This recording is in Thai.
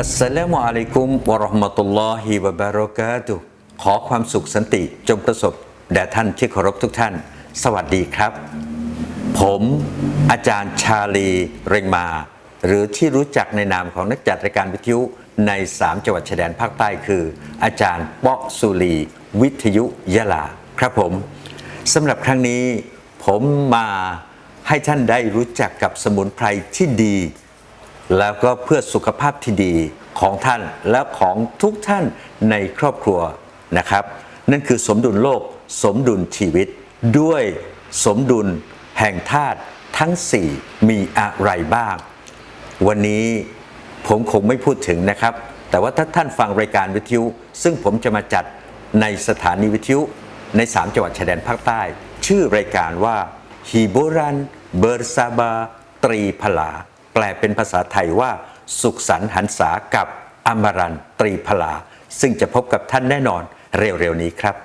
อัสสลามุอะลัยกุมวะเราะห์มะตุลลอฮิวะบารอกาตุขอความสุขสันติจงประสบแด่ท่านที่เคารพทุกท่าน สวัสดีครับ ผมอาจารย์ชาลีเรงมา หรือที่รู้จักในนามของนักจัดรายการวิทยุใน 3 จังหวัดชายแดนภาคใต้คือ อาจารย์เปาะสุรี วิทยุยะลาครับผมสำหรับครั้งนี้ผมมาให้ท่านได้รู้จักกับสมุนไพรที่ดี แล้วก็เพื่อสุขภาพที่ดีของท่านและของทุกท่านในครอบครัวนะครับ นั่นคือสมดุลโลก สมดุลชีวิต ด้วยสมดุลแห่งธาตุทั้ง 4 มีอะไรบ้าง วันนี้ผมคงไม่พูดถึงนะครับ แต่ว่าถ้าท่านฟังรายการวิทยุ ซึ่งผมจะมาจัดในสถานีวิทยุใน 3 จังหวัดชายแดนภาคใต้ ชื่อรายการว่าฮีโบรัน เบอร์ซาบา ตรีพลา แปลเป็นภาษาไทยว่า สุขสันต์หันษากับอมรันตรีพลา ซึ่งจะพบกับท่านแน่นอนเร็วๆนี้ครับ